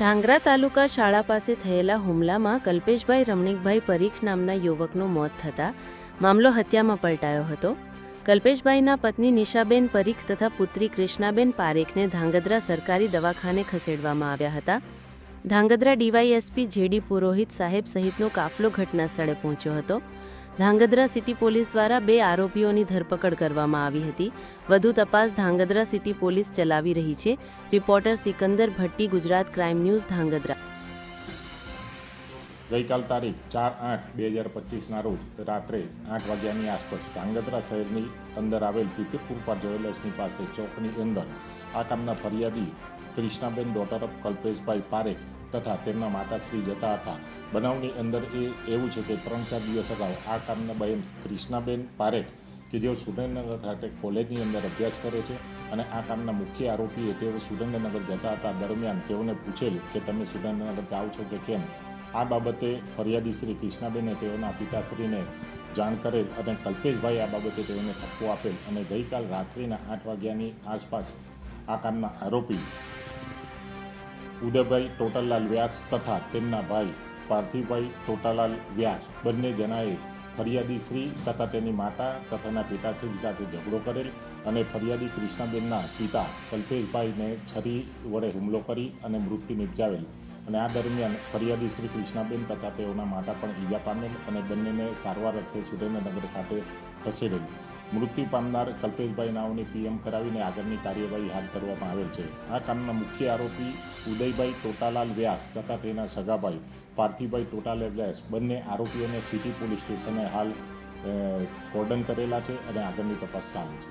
ધાંગરા તાલુકા શાળા પાસે થયેલા હુમલામાં કલ્પેશભાઈ રમણીકભાઈ પરીખ નામના યુવકનું મોત થતાં મામલો હત્યામાં પલટાયો હતો. કલ્પેશભાઈના પત્ની નિશાબેન પરીખ તથા પુત્રી કૃષ્ણાબેન પારેખને ધાંગધ્રા સરકારી દવાખાને ખસેડવામાં આવ્યા હતા. ધાંગધ્રા ડીવાયએસપી જેડી પુરોહિત સાહેબ સહિતનો કાફલો ઘટના સ્થળે પહોંચ્યો હતો. ધાંગધ્રા સિટી પોલીસ દ્વારા બે આરોપીઓની ધરપકડ કરવામાં આવી હતી. વધુ તપાસ ધાંગધ્રા સિટી પોલીસ ચલાવી રહી છે. Reporter Sikandar Bhatti, Gujarat crime news, Dhrangadhra. ગઈકાલ તારીખ ચાર આઠ બે હજાર પચીસના રોજ રાત્રે આઠ વાગ્યાની આસપાસ ધાંગધ્રા શહેરની અંદર આવેલ પીતરપુરપા જ્વેલર્સની પાસે ચોકની અંદર આ કામના ફરિયાદી કૃષ્ણાબેન ડોટર ઓફ કલ્પેશભાઈ પારેખ તથા તેમના માતાશ્રી જતા હતા. બનાવની અંદર એ એવું છે કે ત્રણ ચાર દિવસ અગાઉ આ કામના બહેન ક્રિષ્નાબેન પારેખ, કે જેઓ સુરેન્દ્રનગર ખાતે કોલેજની અંદર અભ્યાસ કરે છે અને આ કામના મુખ્ય આરોપીએ તેઓ સુરેન્દ્રનગર જતા હતા દરમિયાન તેઓને પૂછેલું કે તમે સુરેન્દ્રનગર જાઓ છો કે કેમ? આ બાબતે ફરિયાદી શ્રી ક્રિષ્નાબેને તેઓના પિતાશ્રીને જાણ કરેલ અને કલ્પેશભાઈ આ બાબતે તેઓને ઠપકો આપેલ અને ગઈકાલ રાત્રિના આઠ વાગ્યાની આસપાસ આ કામના આરોપી ઉદયભાઈ ટોટાલાલ વ્યાસ તથા તેમના ભાઈ પાર્થિવભાઈ ટોટાલાલ વ્યાસ બંને જણાએ ફરિયાદી શ્રી તથા તેની માતા તથાના પિતાશ્રી સાથે ઝઘડો કરેલ અને ફરિયાદી કૃષ્ણાબેનના પિતા કલ્પેશભાઈને છરી વડે હુમલો કરી અને મૃત્યુ નિપજાવેલ. અને આ દરમિયાન ફરિયાદી શ્રી કૃષ્ણાબેન તથા તેઓના માતા પણ ઈજા પામેલ અને બંનેને સારવાર અર્થે સુરેન્દ્રનગર ખાતે ખસેડેલ. મૃત્યુ પામનાર કલ્પેશભાઈ નાઓની પીએમ કરાવીને આગળની કાર્યવાહી હાથ ધરવામાં આવેલ છે. આ કામના મુખ્ય આરોપી ઉદયભાઈ ટોટાલાલ વ્યાસ તથા તેના સગાભાઈ પાર્થિવભાઈ ટોટાલાલ વ્યાસ બંને આરોપીઓને સિટી પોલીસ સ્ટેશને હાલ કોર્ડન કરેલા છે અને આગળની તપાસ ચાલુ છે.